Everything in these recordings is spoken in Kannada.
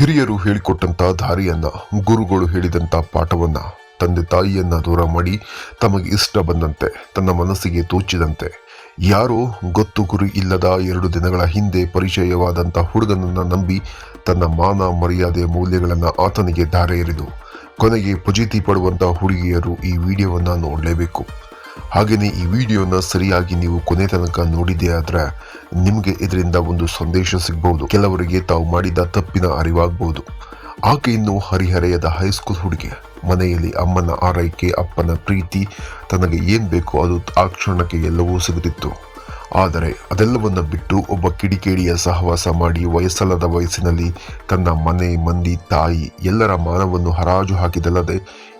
ಹಿರಿಯರು ಹೇಳಿಕೊಟ್ಟಂಥ ದಾರಿಯನ್ನ ಗುರುಗಳು ಹೇಳಿದಂಥ ಪಾಠವನ್ನ ತಂದೆ ತಾಯಿಯನ್ನ ದೂರ ಮಾಡಿ ತಮಗೆ ಇಷ್ಟ ಬಂದಂತೆ, ತನ್ನ ಮನಸ್ಸಿಗೆ ತೋಚಿದಂತೆ, ಯಾರೋ ಗೊತ್ತು ಗುರಿ ಇಲ್ಲದ ಎರಡು ದಿನಗಳ ಹಿಂದೆ ಪರಿಚಯವಾದಂಥ ಹುಡುಗನನ್ನ ನಂಬಿ ತನ್ನ ಮಾನ ಮರ್ಯಾದೆ ಮೌಲ್ಯಗಳನ್ನ ಆತನಿಗೆ ಧಾರೆ ಎರೆದು, ಕೊನೆಗೆ ಪುಜೀತಿ ಪಡುವಂಥ ಹುಡುಗಿಯರು ಈ ವಿಡಿಯೋವನ್ನ ನೋಡಲೇಬೇಕು. ಹಾಗೆಯೇ ಈ ವಿಡಿಯೋನ ಸರಿಯಾಗಿ ನೀವು ಕೊನೆ ತನಕ ನೋಡಿದೆ ಆದರೆ ನಿಮಗೆ ಇದರಿಂದ ಒಂದು ಸಂದೇಶ ಸಿಗಬಹುದು. ಕೆಲವರಿಗೆ ತಾವು ಮಾಡಿದ ತಪ್ಪಿನ ಅರಿವಾಗಬಹುದು. ಆಕೆ ಇನ್ನು ಹರಿಹರೆಯದ ಹೈಸ್ಕೂಲ್ ಹುಡುಗಿ. ಮನೆಯಲ್ಲಿ ಅಮ್ಮನ ಆರೈಕೆ, ಅಪ್ಪನ ಪ್ರೀತಿ, ತನಗೆ ಏನು ಬೇಕೋ ಅದು ಆ ಕ್ಷಣಕ್ಕೆ ಎಲ್ಲವೂ ಸಿಗುತ್ತಿತ್ತು ಆದರೆ ಅದೆಲ್ಲವನ್ನು ಬಿಟ್ಟು ಒಬ್ಬ ಕಿಡಿಕೇಡಿಯ ಸಹವಾಸ ಮಾಡಿ ವಯಸ್ಸಲ್ಲದ ವಯಸ್ಸಿನಲ್ಲಿ ತನ್ನ ಮನೆ, ಮಂದಿ, ತಾಯಿ ಎಲ್ಲರ ಮಾನವನ್ನು ಹರಾಜು ಹಾಕಿದಲ್ಲದೆ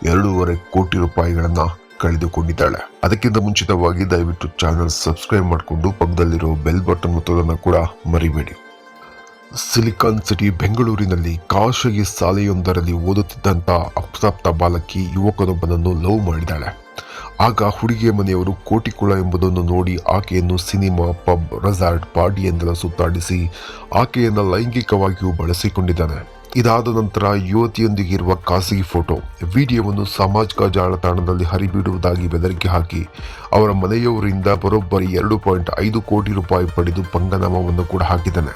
ಎರಡೂವರೆ ಕೋಟಿ ರೂಪಾಯಿಗಳನ್ನ ಕಳೆದುಕೊಂಡಿದ್ದಾಳೆ. ಅದಕ್ಕಿಂತ ಮುಂಚಿತವಾಗಿ ದಯವಿಟ್ಟು ಚಾನಲ್ ಸಬ್ಸ್ಕ್ರೈಬ್ ಮಾಡಿಕೊಂಡು ಪಕ್ಕದಲ್ಲಿರೋ ಬೆಲ್ ಬಟನ್ ಒತ್ತೋದನ್ನು ಕೂಡ ಮರಿಬೇಡಿ. ಸಿಲಿಕಾನ್ ಸಿಟಿ, ಬೆಂಗಳೂರಿನಲ್ಲಿ ಖಾಸಗಿ ಶಾಲೆಯೊಂದರಲ್ಲಿ ಓದುತ್ತಿದ್ದಂಥ ಅಪ್ರಾಪ್ತ ಬಾಲಕಿ ಯುವಕನೊಬ್ಬನನ್ನು ಲವ್ ಮಾಡಿದ್ದಾಳೆ. ಆಗ ಹುಡುಗಿಯ ಮನೆಯವರು ಕೋಟಿಕುಳ ಎಂಬುದನ್ನು ನೋಡಿ ಆಕೆಯನ್ನು ಸಿನಿಮಾ ಪಬ್, ರೆಸಾರ್ಟ್ ಪಾರ್ಟಿಯೆಂದೆಲ್ಲ ಸುತ್ತಾಡಿಸಿ ಆಕೆಯನ್ನು ಲೈಂಗಿಕವಾಗಿಯೂ ಬಳಸಿಕೊಂಡಿದ್ದಾನೆ. ಇದಾದ ನಂತರ ಯುವತಿಯೊಂದಿಗಿರುವ ಖಾಸಗಿ ಫೋಟೋ, ವಿಡಿಯೋವನ್ನು ಸಾಮಾಜಿಕ ಜಾಲತಾಣದಲ್ಲಿ ಹರಿಬಿಡುವುದಾಗಿ ಬೆದರಿಕೆ ಹಾಕಿ ಅವರ ಮನೆಯವರಿಂದ ಬರೋಬ್ಬರಿ ಎರಡು ಪಾಯಿಂಟ್ ಐದು ಕೋಟಿ ರೂಪಾಯಿ ಪಡೆದು ಪಂಗನಾಮವನ್ನು ಕೂಡ ಹಾಕಿದ್ದಾನೆ.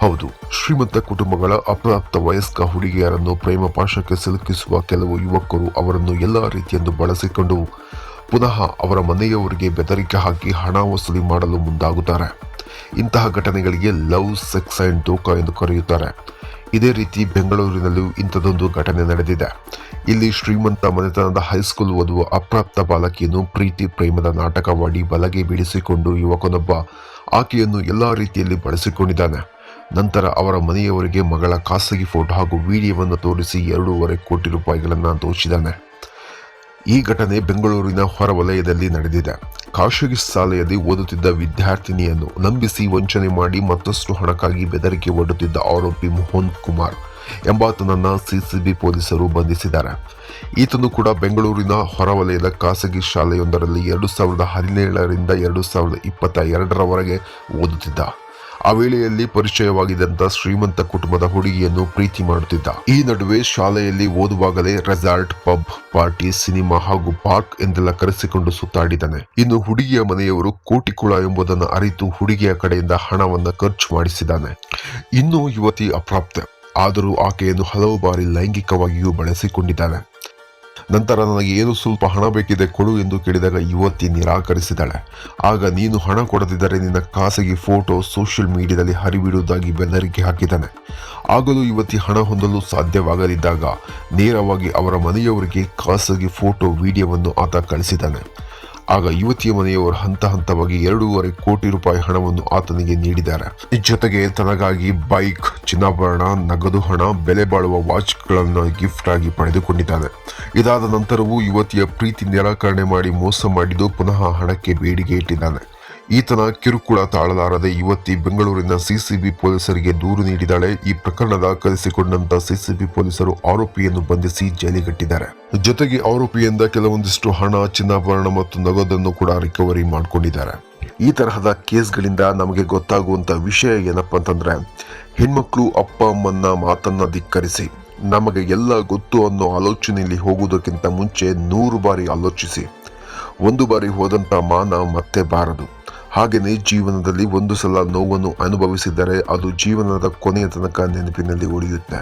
ಹೌದು, ಶ್ರೀಮಂತ ಕುಟುಂಬಗಳ ಅಪ್ರಾಪ್ತ ವಯಸ್ಕ ಹುಡುಗಿಯರನ್ನು ಪ್ರೇಮ ಪಾಶಕ್ಕೆ ಸಿಲುಕಿಸುವ ಕೆಲವು ಯುವಕರು ಅವರನ್ನು ಎಲ್ಲ ರೀತಿಯಂದು ಬಳಸಿಕೊಂಡು ಪುನಃ ಅವರ ಮನೆಯವರಿಗೆ ಬೆದರಿಕೆ ಹಾಕಿ ಹಣ ವಸೂಲಿ ಮಾಡಲು ಮುಂದಾಗುತ್ತಾರೆ. ಇಂತಹ ಘಟನೆಗಳಿಗೆ ಲವ್, ಸೆಕ್ಸ್ ಆ್ಯಂಡ್ ದೋಖಾ ಎಂದು ಕರೆಯುತ್ತಾರೆ. ಇದೇ ರೀತಿ ಬೆಂಗಳೂರಿನಲ್ಲೂ ಇಂಥದ್ದೊಂದು ಘಟನೆ ನಡೆದಿದೆ. ಇಲ್ಲಿ ಶ್ರೀಮಂತ ಮನೆತನದ ಹೈಸ್ಕೂಲ್ ಓದುವ ಅಪ್ರಾಪ್ತ ಬಾಲಕಿಯನ್ನು ಪ್ರೀತಿ ಪ್ರೇಮದ ನಾಟಕವಾಡಿ ಬಲಗೆ ಬೀಳಿಸಿಕೊಂಡು ಯುವಕನೊಬ್ಬ ಆಕೆಯನ್ನು ಎಲ್ಲ ರೀತಿಯಲ್ಲಿ ಬಳಸಿಕೊಂಡಿದ್ದಾನೆ. ನಂತರ ಅವರ ಮನೆಯವರಿಗೆ ಮಗಳ ಖಾಸಗಿ ಫೋಟೋ ಹಾಗೂ ವಿಡಿಯೋವನ್ನು ತೋರಿಸಿ ಎರಡೂವರೆ ಕೋಟಿ ರೂಪಾಯಿಗಳನ್ನು ದೋಚಿದ್ದಾನೆ. ಈ ಘಟನೆ ಬೆಂಗಳೂರಿನ ಹೊರವಲಯದಲ್ಲಿ ನಡೆದಿದೆ. ಖಾಸಗಿ ಶಾಲೆಯಲ್ಲಿ ಓದುತ್ತಿದ್ದ ವಿದ್ಯಾರ್ಥಿನಿಯನ್ನು ನಂಬಿಸಿ ವಂಚನೆ ಮಾಡಿ ಮತ್ತಷ್ಟು ಹಣಕ್ಕಾಗಿ ಬೆದರಿಕೆ ಒಡ್ಡುತ್ತಿದ್ದ ಆರೋಪಿ ಮೋಹನ್ ಕುಮಾರ್ ಎಂಬಾತನನ್ನ ಸಿಸಿಬಿ ಪೊಲೀಸರು ಬಂಧಿಸಿದ್ದಾರೆ. ಈತನು ಕೂಡ ಬೆಂಗಳೂರಿನ ಹೊರವಲಯದ ಖಾಸಗಿ ಶಾಲೆಯೊಂದರಲ್ಲಿ ಎರಡು ಸಾವಿರದ ಹದಿನೇಳರಿಂದ ಎರಡು ಸಾವಿರದ ಇಪ್ಪತ್ತ ಎರಡರವರೆಗೆ ಓದುತ್ತಿದ್ದ. ಆ ವೇಳೆಯಲ್ಲಿ ಪರಿಚಯವಾಗಿದ್ದಂತ ಶ್ರೀಮಂತ ಕುಟುಂಬದ ಹುಡುಗಿಯನ್ನು ಪ್ರೀತಿ ಮಾಡುತ್ತಿದ್ದ. ಈ ನಡುವೆ ಶಾಲೆಯಲ್ಲಿ ಓದುವಾಗಲೇ ರೆಸಾರ್ಟ್, ಪಬ್, ಪಾರ್ಟಿ, ಸಿನಿಮಾ ಹಾಗೂ ಪಾರ್ಕ್ ಎಂದೆಲ್ಲ ಕರೆಸಿಕೊಂಡು ಸುತ್ತಾಡಿದ್ದಾನೆ ಇನ್ನು ಹುಡುಗಿಯ ಮನೆಯವರು ಕೋಟಿಕುಳ ಎಂಬುದನ್ನು ಅರಿತು ಹುಡುಗಿಯ ಕಡೆಯಿಂದ ಹಣವನ್ನು ಖರ್ಚು ಮಾಡಿಸಿದ್ದಾನೆ. ಇನ್ನು ಯುವತಿ ಅಪ್ರಾಪ್ತೆ. ಆದರೂ ಆಕೆಯನ್ನು ಹಲವು ಬಾರಿ ಲೈಂಗಿಕವಾಗಿಯೂ ಬಳಸಿಕೊಂಡಿದ್ದಾನೆ. ನಂತರ ನನಗೆ ಏನು ಸ್ವಲ್ಪ ಹಣ ಬೇಕಿದೆ ಕೊಡು ಎಂದು ಕೇಳಿದಾಗ ಯುವತಿ ನಿರಾಕರಿಸಿದಾಳೆ ಆಗ ನೀನು ಹಣ ಕೊಡದಿದ್ದರೆ ನಿನ್ನ ಖಾಸಗಿ ಫೋಟೋ ಸೋಷಿಯಲ್ ಮೀಡಿಯಾದಲ್ಲಿ ಹರಿಬಿಡುವುದಾಗಿ ಬೆದರಿಕೆ ಹಾಕಿದ್ದಾನೆ. ಆಗಲೂ ಯುವತಿ ಹಣ ಹೊಂದಲು ಸಾಧ್ಯವಾಗದಿದ್ದಾಗ ನೇರವಾಗಿ ಅವರ ಮನೆಯವರಿಗೆ ಖಾಸಗಿ ಫೋಟೋ, ವಿಡಿಯೋವನ್ನು ಆತ ಕಳಿಸಿದ್ದಾನೆ. ಆಗ ಯುವತಿಯ ಮನೆಯವರು ಹಂತ ಹಂತವಾಗಿ ಎರಡೂವರೆ ಕೋಟಿ ರೂಪಾಯಿ ಹಣವನ್ನು ಆತನಿಗೆ ನೀಡಿದ್ದಾರೆ. ಜೊತೆಗೆ ತನಗಾಗಿ ಬೈಕ್, ಚಿನ್ನಾಭರಣ, ನಗದು ಹಣ, ಬೆಲೆ ಬಾಳುವ ವಾಚ್ಗಳನ್ನು ಗಿಫ್ಟ್ ಆಗಿ ಪಡೆದುಕೊಂಡಿದ್ದಾನೆ. ಇದಾದ ನಂತರವೂ ಯುವತಿಯ ಪ್ರೀತಿ ನಿರಾಕರಣೆ ಮಾಡಿ ಮೋಸ ಮಾಡಿದ್ದು ಪುನಃ ಹಣಕ್ಕೆ ಬೇಡಿಕೆ ಇಟ್ಟಿದ್ದಾನೆ. ಈತನ ಕಿರುಕುಳ ತಾಳಲಾರದೆ ಯುವತಿ ಬೆಂಗಳೂರಿನ ಸಿಸಿಬಿ ಪೊಲೀಸರಿಗೆ ದೂರು ನೀಡಿದಾಳೆ ಈ ಪ್ರಕರಣ ದಾಖಲಿಸಿಕೊಂಡಂತ ಸಿಸಿಬಿ ಪೊಲೀಸರು ಆರೋಪಿಯನ್ನು ಬಂಧಿಸಿ ಜೈಲಿಗಟ್ಟಿದ್ದಾರೆ. ಜೊತೆಗೆ ಆರೋಪಿಯಿಂದ ಕೆಲವೊಂದಿಷ್ಟು ಹಣ, ಚಿನ್ನಾಭರಣ ಮತ್ತು ನಗದನ್ನು ಕೂಡ ರಿಕವರಿ ಮಾಡಿಕೊಂಡಿದ್ದಾರೆ. ಈ ತರಹದ ಕೇಸ್ಗಳಿಂದ ನಮಗೆ ಗೊತ್ತಾಗುವಂತ ವಿಷಯ ಏನಪ್ಪ ಅಂತಂದ್ರೆ, ಹೆಣ್ಮಕ್ಳು ಅಪ್ಪ ಅಮ್ಮನ ಮಾತನ್ನ ಧಿಕ್ಕರಿಸಿ, ನಮಗೆ ಎಲ್ಲ ಗೊತ್ತು ಅನ್ನೋ ಆಲೋಚನೆಯಲ್ಲಿ ಹೋಗುವುದಕ್ಕಿಂತ ಮುಂಚೆ ನೂರು ಬಾರಿ ಆಲೋಚಿಸಿ, ಒಂದು ಬಾರಿ ಹೋದಂತ ಮಾನ ಮತ್ತೆ ಬಾರದು. ಹಾಗೆಯೇ ಜೀವನದಲ್ಲಿ ಒಂದು ಸಲ ನೋವನ್ನು ಅನುಭವಿಸಿದರೆ ಅದು ಜೀವನದ ಕೊನೆಯ ತನಕ ನೆನಪಿನಲ್ಲಿ ಉಳಿಯುತ್ತೆ.